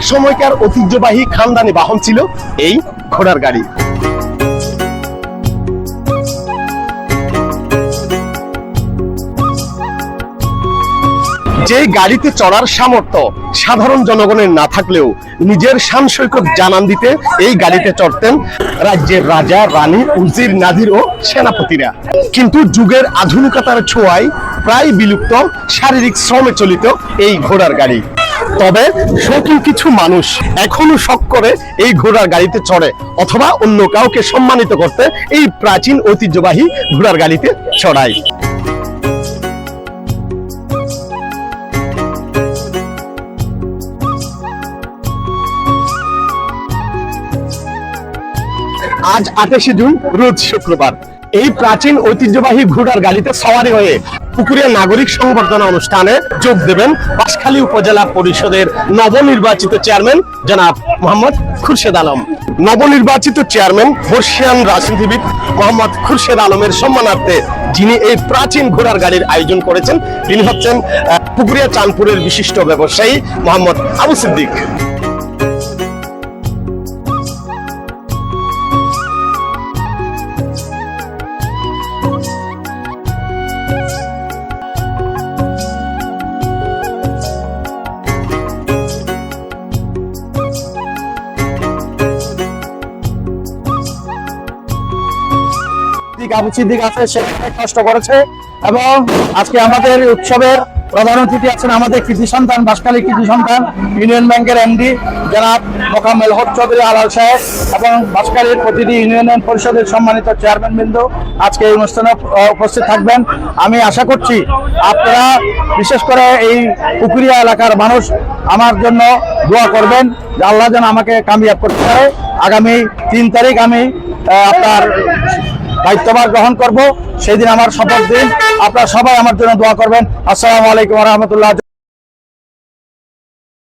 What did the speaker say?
সময়কার ঐতিহ্যবাহী খানদানি বাহন ছিল এই ঘোড়ার গাড়ি। যে গাড়িতে চড়ার সামর্থ্য সাধারণ জনগণের না থাকলেও নিজের শান সৈকত জানান দিতে এই গাড়িতে চড়তেন রাজ্যের রাজা, রানী, উজির, নাদির ও সেনাপতিরা। কিন্তু যুগের আধুনিকতার ছোঁয়ায় প্রায় বিলুপ্ত শারীরিক শ্রমে চলিত এই ঘোড়ার গাড়ি। তবে শৌখিন কিছু মানুষ এখনও শখ করে এই ঘোড়ার গাড়িতে চড়ে, অথবা অন্য কাউকে সম্মানিত করতে এই প্রাচীন ঐতিহ্যবাহী ঘোড়ার গাড়িতে চড়ায়। আজ আঠাশে জুন, রোজ শুক্রবার। এই প্রাচীন ঐতিহ্যবাহী ঘোড়ার গাড়িতে সওয়ারি হয়ে পুকুরিয়া নাগরিক সংবর্ধনা অনুষ্ঠানে যোগ দেবেন বাঁশখালী উপজেলা পরিষদের নবনির্বাচিত চেয়ারম্যান জনাব মোহাম্মদ খুরশেদ আলম। নবনির্বাচিত চেয়ারম্যান বর্ষিয়ান রাজনীতিবিদ মোহাম্মদ খুরশেদ আলমের সম্মানার্থে যিনি এই প্রাচীন ঘোড়ার গাড়ির আয়োজন করেছেন, তিনি হচ্ছেন পুকুরিয়া চাঁদপুরের বিশিষ্ট ব্যবসায়ী মোহাম্মদ আবু সিদ্দিক। সিদ্দিক আবু সিদ্দিক আছে, সে কষ্ট করেছে। এবং আজকে আমাদের উৎসবের প্রধান অতিথি আছেন আমাদের কৃতি সন্তান, বাসকালী কৃতি সন্তান, ইউনিয়ন ব্যাংকের এমডি জনাব মোকাম্মেল হক চৌধুরী আলাল সাহেব এবং বাসকালীর প্রতিটি ইউনিয়ন পরিষদের সম্মানিত চেয়ারম্যান বৃন্দ আজকে এই অনুষ্ঠানে উপস্থিত থাকবেন। আমি আশা করছি আপনারা বিশেষ করে এই পুকুরিয়া এলাকার মানুষ আমার জন্য দোয়া করবেন আল্লাহ যেন আমাকে কামিয়াব করতে পারে। আগামী তিন তারিখ আমি আপনার দায়িত্বভার গ্রহণ করব। সেই দিন আমার শপথ দিন। আপনারা সবাই আমার জন্য দোয়া করবেন। আসসালামু আলাইকুম রহমতুল্লাহ।